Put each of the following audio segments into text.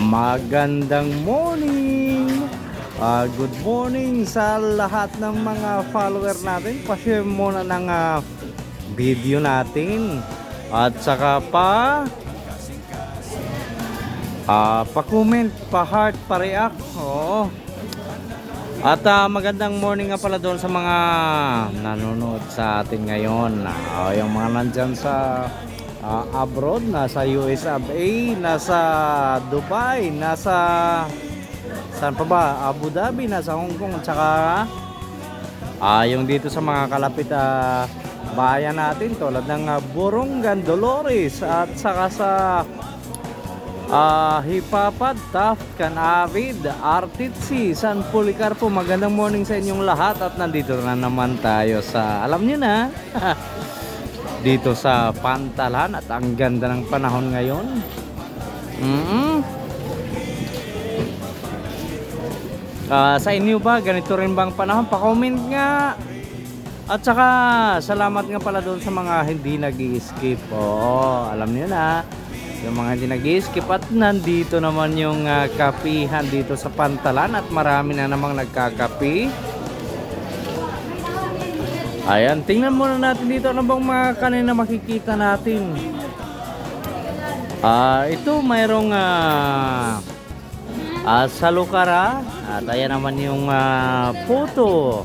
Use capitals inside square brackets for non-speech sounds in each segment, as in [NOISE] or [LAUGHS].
Magandang morning! Ah, good morning sa lahat ng mga follower natin. Pa-share muna ng ah, video natin. At saka pa ah, pa-comment, pa-heart, pa-react. Oo. At ah, magandang morning nga pala doon sa mga nanonood sa atin ngayon. Ah, yung mga nandyan sa ah, abroad, nasa US of A, nasa Dubai, nasa saan pa ba? Abu Dhabi, nasa Hong Kong, at saka ah, yung dito sa mga kalapit ah, bayan natin tulad ng ah, Borongan, Dolores at saka sa Ah, Hipapad, Taft, Canavid, Artitsi, San Policarpo. Magandang morning sa inyong lahat at nandito na naman tayo sa, alam niyo na, [LAUGHS] dito sa Pantalan at ang ganda ng panahon ngayon. Mm Ah, sa inyo ba, ganito rin bang panahon? Pa-comment nga. At saka, salamat nga pala doon sa mga hindi nag skip Oo, alam niyo na. Yung mga hindi nag skip at nandito naman yung ah, kapihan dito sa Pantalan at marami na namang nagkakapi. Ayan, tingnan muna natin dito ano bang mga kanina makikita natin. Ah, ito mayroong ah ah, salukara at ayan naman yung ah, puto.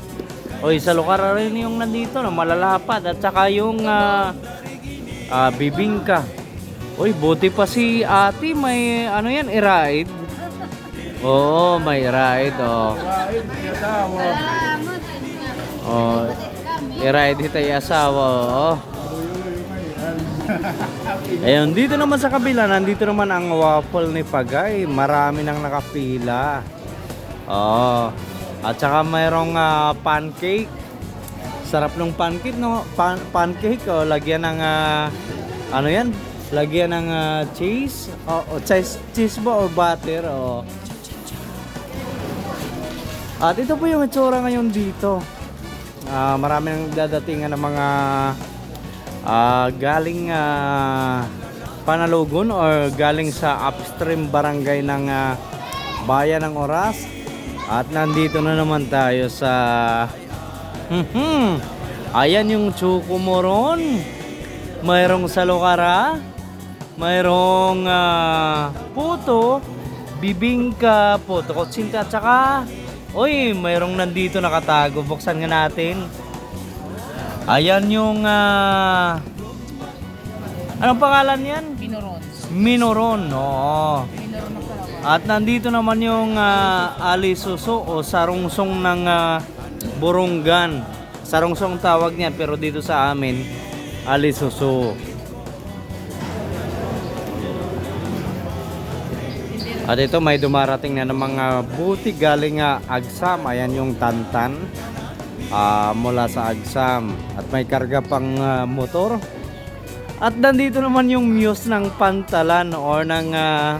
Oy, salukara rin yung nandito na malalapad at saka yung ah, ah, bibingka. Uy, buti pa si ate may ano yan, i-ride. Oo, may ride oh. Oh, i-ride hita yung asawa oh. Ayun, dito naman sa kabila, nandito naman ang waffle ni Pagay. Marami nang nakapila. Oh. At saka mayroong ah, pancake. Sarap ng pancake, no? Pan pancake, oh. Lagyan ng, ah, ano yan? Lagyan ng ah, cheese. Oh, oh, cheese, cheese ba o butter? Oh. At ito po yung itsura ngayon dito. Ah, marami nang dadatingan ng mga ah, galing ah, Panalugon or galing sa upstream barangay ng ah, Bayan ng Oras. At nandito na naman tayo sa Mhm. Ayan yung Chukumoron. Mayroong salukara. Mayroong ah, puto, bibingka, puto kotsinta at saka Uy, mayroong nandito nakatago. Buksan nga natin. Ayan yung ah, Anong pangalan yan? Binoron. Minoron. Oo. At nandito naman yung ah, alisuso o sarungsong ng ah, burunggan. Sarungsong tawag niyan pero dito sa amin alisuso. At ito may dumarating na ng mga buti galing nga Agsam. Ayan yung tantan ah, mula sa Agsam. At may karga pang ah, motor. At nandito naman yung muse ng pantalan or ng ah,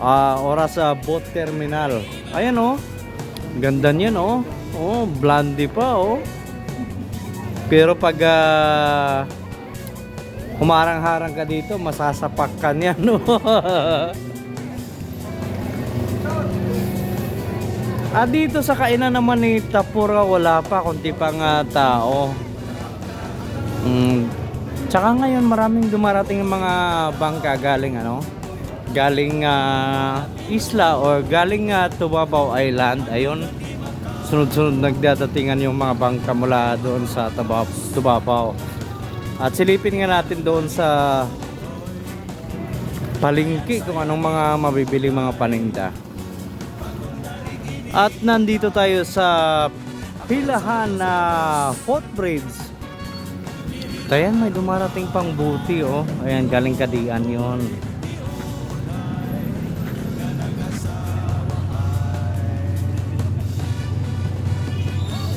ah, oras sa boat terminal. Ayan oh. Ganda niyan oh. Oh, blondie pa oh. Pero pag ah, humarang-harang ka dito, masasapak ka niyan no. [LAUGHS] Ah, dito sa kainan naman ni Tapura wala pa, kundi pang ah, tao. Mm, tsaka ngayon maraming dumarating ng mga bangka galing ano, galing ah, isla or galing uh, Tubabaw Island. Ayun, sunod-sunod nagdadatingan yung mga bangka mula doon sa Tubabaw. At silipin nga natin doon sa palengke kung anong mga mabibili mga paninda. At nandito tayo sa pilahan na footbridge. Ayan, may dumarating pang buti oh. Ayan, galing kadian yon.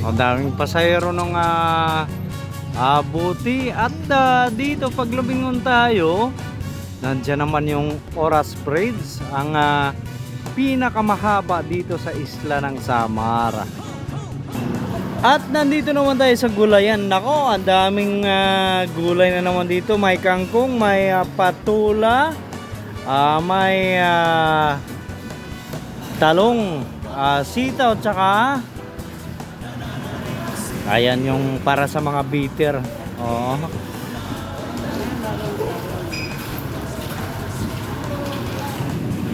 Ang daming pasahero nung ah, ah, buti. At ah, dito, pag lumingon tayo, Nandiyan naman yung Oras Bridge, ang ah, pinakamahaba dito sa isla ng Samar. At nandito naman tayo sa gulayan. Nako, ang daming ah, gulay na naman dito. May kangkong, may ah, patula, ah, may ah, talong, ah, sitaw, tsaka ayan yung para sa mga bitter. Oh.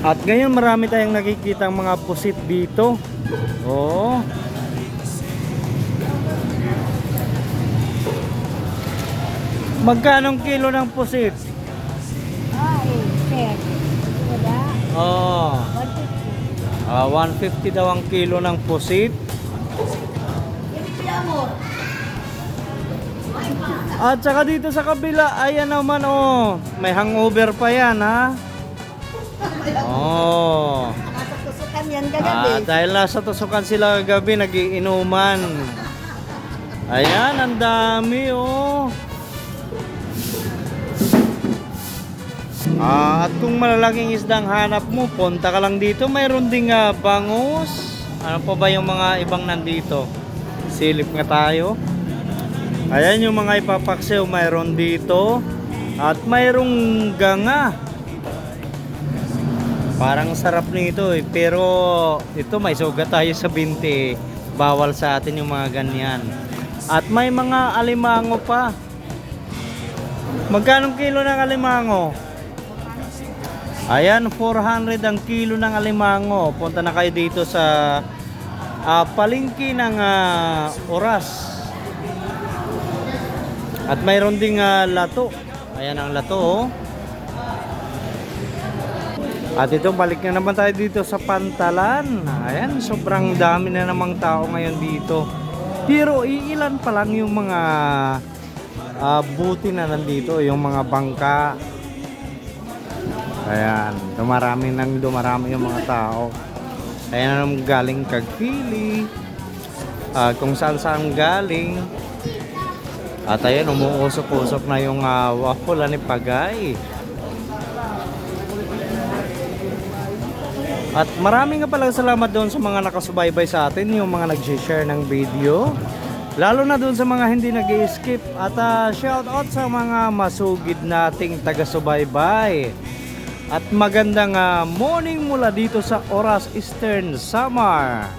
At ngayon marami tayong nakikita mga pusit dito. Oh. Magkano kilo ng pusit? Ah. Wala. Oh. 150. Ah, 150 daw ang kilo ng pusit. At saka dito sa kabila, ayan naman oh, may hangover pa yan ha. Oh. Nakatusukan yan Ah, kagabi. dahil nasa tusukan sila kagabi, nagiinuman. Ayan, ang dami oh. Ah, at kung malalaking isdang hanap mo, punta ka lang dito. Mayroon ding ah, bangus. Ano pa ba yung mga ibang nandito? Silip nga tayo. Ayan yung mga ipapaksiw, mayroon dito. At mayroong ganga. Parang sarap nito eh. Pero ito may sugat tayo sa binti. Bawal sa atin yung mga ganyan. At may mga alimango pa. Magkano kilo ng alimango? Ayan, 400 ang kilo ng alimango. Punta na kayo dito sa ah, palengke ng ah, oras. At mayroon ding ah, lato. Ayan ang lato oh. At ito, balik na naman tayo dito sa Pantalan. Ayan, sobrang dami na namang tao ngayon dito. Pero iilan pa lang yung mga ah, buti na nandito, yung mga bangka. Ayan, dumarami nang dumarami yung mga tao. Ayan ang galing Kagpili. Ah, kung saan saan galing. At ayan, umuusok-usok na yung uh, waffle ni Pagay. At maraming nga palang salamat doon sa mga nakasubaybay sa atin, yung mga nag-share ng video. Lalo na doon sa mga hindi nag skip At ah, shout out sa mga masugid nating taga-subaybay. At magandang ah, morning mula dito sa Oras Eastern Samar.